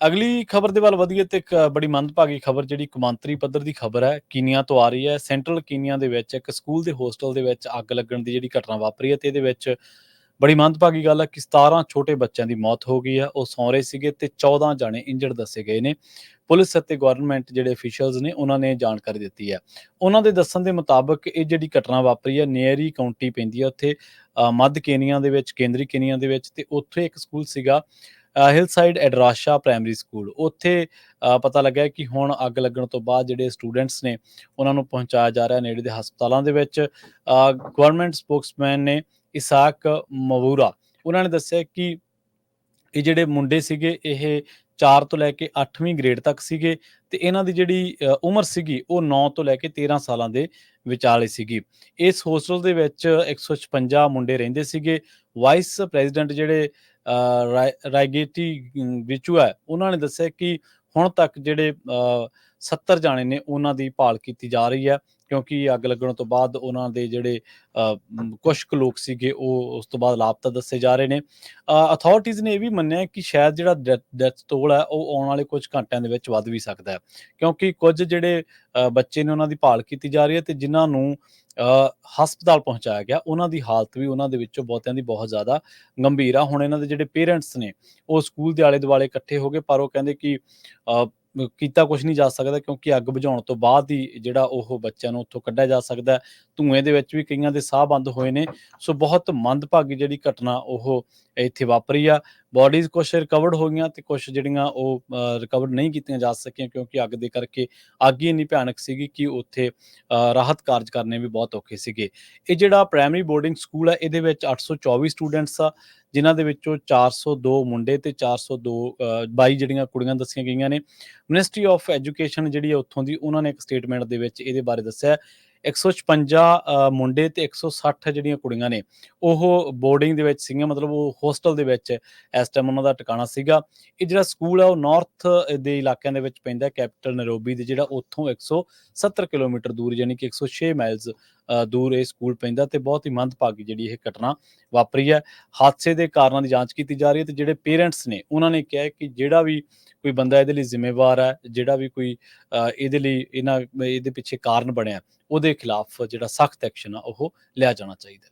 ਅਗਲੀ ਖਬਰ ਦੇ ਵੱਲ ਵਧੀਏ ਤੇ ਇੱਕ ਬੜੀ ਮੰਦਭਾਗੀ ਖਬਰ ਜਿਹੜੀ ਕੌਮਾਂਤਰੀ ਪੱਧਰ ਦੀ ਖਬਰ ਹੈ, ਕੀਨੀਆ ਤੋਂ ਆ ਰਹੀ ਹੈ। ਸੈਂਟਰਲ ਕੀਨੀਆ ਦੇ ਵਿੱਚ ਇੱਕ ਸਕੂਲ ਦੇ ਹੋਸਟਲ ਦੇ ਵਿੱਚ ਅੱਗ ਲੱਗਣ ਦੀ ਜਿਹੜੀ ਘਟਨਾ ਵਾਪਰੀ ਹੈ ਤੇ ਇਹਦੇ ਵਿੱਚ ਬੜੀ ਮੰਦਭਾਗੀ ਗੱਲ ਹੈ ਕਿ 17 ਛੋਟੇ ਬੱਚਿਆਂ ਦੀ ਮੌਤ ਹੋ ਗਈ ਹੈ। ਉਹ ਸੌਂ ਰਹੇ ਸੀਗੇ ਤੇ 14 ਜਾਣੇ ਇੰਜਰਡ ਦੱਸੇ ਗਏ ਨੇ। ਪੁਲਿਸ ਅਤੇ ਗਵਰਨਮੈਂਟ ਜਿਹੜੇ ਅਫੀਸ਼ੀਅਲਸ ਨੇ, ਉਹਨਾਂ ਨੇ ਜਾਣਕਾਰੀ ਦਿੱਤੀ ਹੈ। ਉਹਨਾਂ ਦੇ ਦੱਸਣ ਦੇ ਮੁਤਾਬਕ ਇਹ ਜਿਹੜੀ ਘਟਨਾ ਵਾਪਰੀ ਹੈ ਨੀਅਰੀ ਕਾਉਂਟੀ ਪੈਂਦੀ ਹੈ ਉੱਥੇ ਮੱਧ ਕੇਨੀਆ ਦੇ ਵਿੱਚ, ਕੇਂਦਰੀ ਕੇਨੀਆ ਦੇ ਵਿੱਚ ਤੇ ਉੱਥੇ ਇੱਕ ਸਕੂਲ ਸੀਗਾ ਹਿਲਸਾਈਡ ਐਡਰਾਸ਼ਾ ਪ੍ਰਾਇਮਰੀ ਸਕੂਲ ਉੱਥੇ ਪਤਾ ਲੱਗਿਆ ਕਿ ਹੁਣ ਅੱਗ ਲੱਗਣ ਤੋਂ ਬਾਅਦ ਜਿਹੜੇ ਸਟੂਡੈਂਟਸ ਨੇ, ਉਹਨਾਂ ਨੂੰ ਪਹੁੰਚਾਇਆ ਜਾ ਰਿਹਾ ਨੇੜੇ ਦੇ ਹਸਪਤਾਲਾਂ ਦੇ ਵਿੱਚ। ਗਵਰਨਮੈਂਟ ਸਪੋਕਸਮੈਨ ਨੇ ਇਸਾਕ ਮਵੂਰਾ, ਉਹਨਾਂ ਨੇ ਦੱਸਿਆ ਕਿ ਇਹ ਜਿਹੜੇ ਮੁੰਡੇ ਸੀਗੇ, ਇਹ 4 ਤੋਂ ਲੈ ਕੇ 8ਵੀਂ ਗ੍ਰੇਡ ਤੱਕ ਸੀਗੇ ਤੇ ਇਹਨਾਂ ਦੀ ਜਿਹੜੀ ਉਮਰ ਸੀਗੀ, ਉਹ 9 ਤੋਂ ਲੈ ਕੇ 13 ਸਾਲਾਂ ਦੇ ਵਿਚਾਲੇ ਸੀਗੀ। ਇਸ ਹੋਸਟਲ ਦੇ ਵਿੱਚ 156 ਮੁੰਡੇ ਰਹਿੰਦੇ ਸੀਗੇ। ਵਾਈਸ ਪ੍ਰੈਜ਼ੀਡੈਂਟ ਜਿਹੜੇ ਅ, ਰਾਇ- ਰਾਇਗੇਟੀ ਹੈ। ਉਹਨਾਂ ਨੇ ਦੱਸਿਆ ਕਿ ਹੁਣ ਤੱਕ ਜਿਹੜੇ ਅ, 70 ਜਾਣੇ ਨੇ ਉਹਨਾਂ ਦੀ ਭਾਲ ਕੀਤੀ ਜਾ ਰਹੀ ਹੈ ਕਿਉਂਕਿ ਅੱਗ ਲੱਗਣ ਤੋਂ ਬਾਅਦ ਉਹਨਾਂ ਦੇ ਜਿਹੜੇ ਕੁਝ ਕੁ ਲੋਕ ਸੀਗੇ ਉਹ ਉਸ ਤੋਂ ਬਾਅਦ ਲਾਪਤਾ ਦੱਸੇ ਜਾ ਰਹੇ ਨੇ। ਅਥਾਰਟੀਜ਼ ਨੇ ਇਹ ਵੀ ਮੰਨਿਆ ਕਿ ਸ਼ਾਇਦ ਜਿਹੜਾ ਡੈਥ ਟੋਲ ਹੈ ਉਹ ਆਉਣ ਵਾਲੇ ਕੁਝ ਘੰਟਿਆਂ ਦੇ ਵਿੱਚ ਵੱਧ ਵੀ ਸਕਦਾ ਹੈ। ਕਿਉਂਕਿ ਕੁਝ ਜਿਹੜੇ ਅ, ਬੱਚੇ ਨੇ ਉਹਨਾਂ ਦੀ ਭਾਲ ਕੀਤੀ ਜਾ ਰਹੀ ਹੈ ਤੇ ਜਿਨ੍ਹਾਂ ਨੂੰ ਅ, ਹਸਪਤਾਲ ਪਹੁੰਚਾਇਆ ਗਿਆ ਉਹਨਾਂ ਦੀ ਹਾਲਤ ਵੀ ਉਹਨਾਂ ਦੇ ਵਿੱਚੋਂ ਬਹੁਤਿਆਂ ਦੀ ਬਹੁਤ ਜ਼ਿਆਦਾ ਗੰਭੀਰ ਆ। ਹੁਣ ਇਹਨਾਂ ਦੇ ਜਿਹੜੇ ਪੇਰੈਂਟਸ ਨੇ ਉਹ ਸਕੂਲ ਦੇ ਆਲੇ ਦੁਆਲੇ ਇਕੱਠੇ ਹੋ ਗਏ ਪਰ ਉਹ ਕਹਿੰਦੇ ਕਿ ਅ, ਕੀਤਾ ਕੁਝ ਨਹੀਂ ਜਾ ਸਕਦਾ ਕਿਉਂਕਿ ਅੱਗ ਬੁਝਾਉਣ ਤੋਂ ਬਾਅਦ ਹੀ ਜਿਹੜਾ ਉਹ ਬੱਚਿਆਂ ਨੂੰ ਉੱਥੋਂ ਕੱਢਿਆ ਜਾ ਸਕਦਾ ਹੈ। ਧੂਏ ਦੇ ਵਿੱਚ ਵੀ ਕਈਆਂ ਦੇ ਸਾਹ ਬੰਦ ਹੋਏ ਨੇ ਸੋ ਬਹੁਤ ਮੰਦਭਾਗੀ ਜਿਹੜੀ ਘਟਨਾ ਉਹ ਇੱਥੇ ਵਾਪਰੀ ਆ ਬਾਡੀਜ਼ ਕੁਝ ਰਿਕਵਰਡ ਹੋ ਗਈਆਂ ਤੇ ਕੁਝ ਜਿਹੜੀਆਂ ਉਹ ਰਿਕਵਰ ਨਹੀਂ ਕੀਤੀਆਂ ਜਾ ਸਕੀਆਂ ਕਿਉਂਕਿ ਅੱਗ ਦੇ ਕਰਕੇ ਅੱਗ ਹੀ ਇੰਨੀ ਭਿਆਨਕ ਸੀਗੀ ਕਿ ਉੱਥੇ ਰਾਹਤ ਕਾਰਜ ਕਰਨੇ ਵੀ ਬਹੁਤ ਔਖੇ ਸੀਗੇ। ਇਹ ਜਿਹੜਾ ਪ੍ਰਾਇਮਰੀ ਬੋਰਡਿੰਗ ਸਕੂਲ ਹੈ ਇਹਦੇ ਵਿੱਚ 824 ਸਟੂਡੈਂਟਸ ਆ ਜਿਨ੍ਹਾਂ ਦੇ ਵਿੱਚੋਂ 402 ਮੁੰਡੇ ਤੇ 402 ਅ, 22 ਜਿਹੜੀਆਂ ਕੁੜੀਆਂ ਦੱਸੀਆਂ ਗਈਆਂ ਨੇ। ਮਿਨਿਸਟਰੀ ਆਫ ਐਜੂਕੇਸ਼ਨ ਜਿਹੜੀ ਹੈ ਉੱਥੋਂ ਦੀ ਉਹਨਾਂ ਨੇ ਇੱਕ ਸਟੇਟਮੈਂਟ ਦੇ ਵਿੱਚ ਇਹਦੇ ਬਾਰੇ ਦੱਸਿਆ। 156 ਅ, ਮੁੰਡੇ ਤੇ 160 ਜਿਹੜੀਆਂ ਕੁੜੀਆਂ ਨੇ ਉਹ ਬੋਰਡਿੰਗ ਦੇ ਵਿੱਚ ਸੀਗੀਆਂ ਮਤਲਬ ਉਹ ਹੋਸਟਲ ਦੇ ਵਿੱਚ ਇਸ ਟਾਈਮ ਉਹਨਾਂ ਦਾ ਟਿਕਾਣਾ ਸੀਗਾ। ਇਹ ਜਿਹੜਾ ਸਕੂਲ ਆ ਉਹ ਨਾਰਥ ਦੇ ਇਲਾਕਿਆਂ ਦੇ ਵਿੱਚ ਪੈਂਦਾ ਕੈਪੀਟਲ ਨੈਰੋਬੀ ਦੇ ਜਿਹੜਾ ਉੱਥੋਂ 170 ਕਿਲੋਮੀਟਰ ਦੂਰ ਯਾਨੀ ਕਿ 106 ਮਾਈਲਸ ਦੂਰ ਇਹ ਸਕੂਲ ਪੈਂਦਾ ਤੇ ਬਹੁਤ ਹੀ ਮੰਦਭਾਗੀ ਜਿਹੜੀ ਇਹ ਘਟਨਾ ਵਾਪਰੀ ਹੈ। ਹਾਦਸੇ ਦੇ ਕਾਰਨਾਂ ਦੀ ਜਾਂਚ ਕੀਤੀ ਜਾ ਰਹੀ ਹੈ ਤੇ ਜਿਹੜੇ ਪੇਰੈਂਟਸ ਨੇ, ਉਹਨਾਂ ਨੇ ਕਿਹਾ ਕਿ ਜਿਹੜਾ ਵੀ ਕੋਈ ਬੰਦਾ ਇਹਦੇ ਲਈ ਜ਼ਿੰਮੇਵਾਰ ਹੈ, ਜਿਹੜਾ ਵੀ ਕੋਈ ਇਹਦੇ ਲਈ ਇਹਨਾਂ, ਇਹਦੇ ਪਿੱਛੇ ਕਾਰਨ ਬਣਿਆ, ਉਹਦੇ ਖਿਲਾਫ ਜਿਹੜਾ ਸਖਤ ਐਕਸ਼ਨ ਆ, ਉਹ ਲਿਆ ਜਾਣਾ ਚਾਹੀਦਾ